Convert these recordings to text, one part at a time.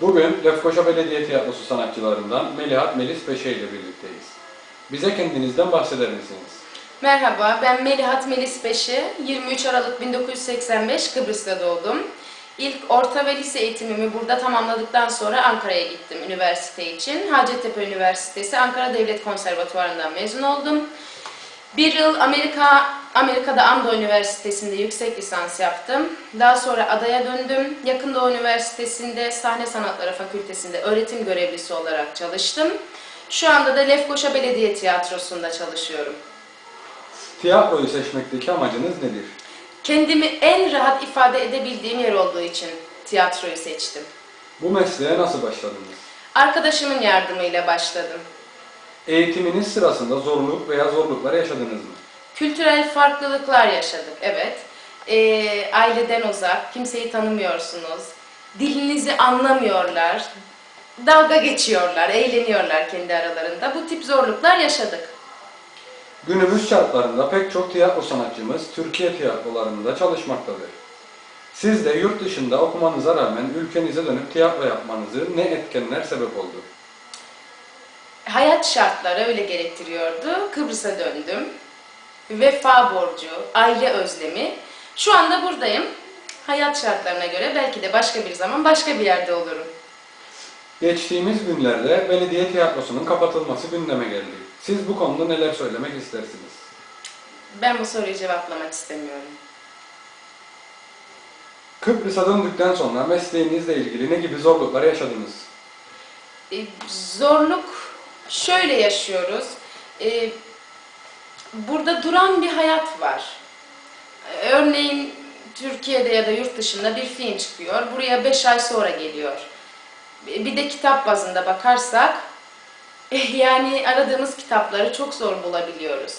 Bugün Lefkoşa Belediye Tiyatrosu sanatçılarından Melihat Melis Beşe ile birlikteyiz. Bize kendinizden bahseder misiniz? Merhaba, ben Melihat Melis Beşi. 23 Aralık 1985 Kıbrıs'ta doğdum. İlk orta ve lise eğitimimi burada tamamladıktan sonra Ankara'ya gittim üniversite için. Hacettepe Üniversitesi Ankara Devlet Konservatuvarı'ndan mezun oldum. Bir yıl Amerika Amerika'da Amdo Üniversitesi'nde yüksek lisans yaptım. Daha sonra adaya döndüm. Yakın Doğu Üniversitesi'nde Sahne Sanatları Fakültesi'nde öğretim görevlisi olarak çalıştım. Şu anda da Lefkoşa Belediye Tiyatrosu'nda çalışıyorum. Tiyatroyu seçmekteki amacınız nedir? Kendimi en rahat ifade edebildiğim yer olduğu için tiyatroyu seçtim. Bu mesleğe nasıl başladınız? Arkadaşımın yardımıyla başladım. Eğitiminiz sırasında zorluk veya zorluklar yaşadınız mı? Kültürel farklılıklar yaşadık, evet. Ee, aileden uzak, kimseyi tanımıyorsunuz. Dilinizi anlamıyorlar. Dalga geçiyorlar, eğleniyorlar kendi aralarında. Bu tip zorluklar yaşadık. Günümüz şartlarında pek çok tiyatro sanatçımız Türkiye tiyatrolarında çalışmaktadır. Siz de yurt dışında okumanıza rağmen ülkenize dönüp tiyatro yapmanızı ne etkenler sebep oldu? Hayat şartları öyle gerektiriyordu. Kıbrıs'a döndüm. Vefa borcu, aile özlemi. Şu anda buradayım. Hayat şartlarına göre belki de başka bir zaman başka bir yerde olurum. Geçtiğimiz günlerde belediye tiyatrosunun kapatılması gündeme geldi. Siz bu konuda neler söylemek istersiniz? Ben bu soruyu cevaplamak istemiyorum. Kıbrıs'a döndükten sonra mesleğinizle ilgili ne gibi zorluklar yaşadınız? E, zorluk şöyle yaşıyoruz. E, burada duran bir hayat var. Örneğin Türkiye'de ya da yurt dışında bir film çıkıyor. Buraya 5 ay sonra geliyor. E, Bir de kitap bazında bakarsak eh, yani aradığımız kitapları çok zor bulabiliyoruz.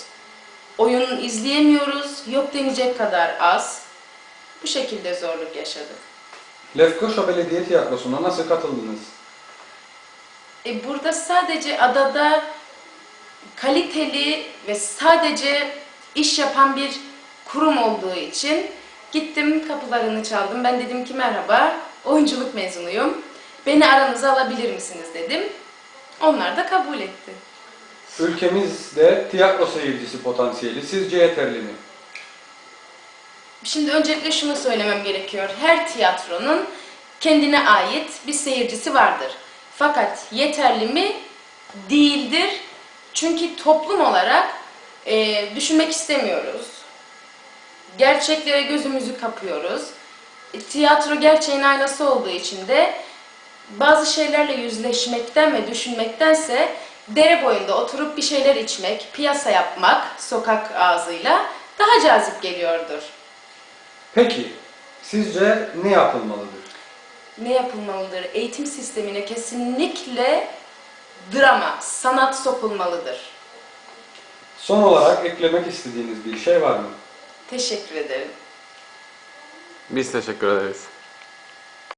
Oyun izleyemiyoruz. Yok denecek kadar az. Bu şekilde zorluk yaşadık. Lefkoşa Belediye Tiyatrosu'na nasıl katıldınız? E, burada sadece adada kaliteli ve sadece iş yapan bir kurum olduğu için gittim kapılarını çaldım. Ben dedim ki merhaba, oyunculuk mezunuyum. Beni aranıza alabilir misiniz dedim. Onlar da kabul etti. Ülkemizde tiyatro seyircisi potansiyeli sizce yeterli mi? Şimdi öncelikle şunu söylemem gerekiyor. Her tiyatronun kendine ait bir seyircisi vardır. Fakat yeterli mi? Değildir. Çünkü toplum olarak e, düşünmek istemiyoruz. Gerçeklere gözümüzü kapıyoruz. E, tiyatro gerçeğin aynası olduğu için de bazı şeylerle yüzleşmekten ve düşünmektense dere boyunda oturup bir şeyler içmek, piyasa yapmak sokak ağzıyla daha cazip geliyordur. Peki, sizce ne yapılmalıdır? Ne yapılmalıdır? Eğitim sistemine kesinlikle drama, sanat sokulmalıdır. Son olarak eklemek istediğiniz bir şey var mı? Teşekkür ederim. Biz teşekkür ederiz.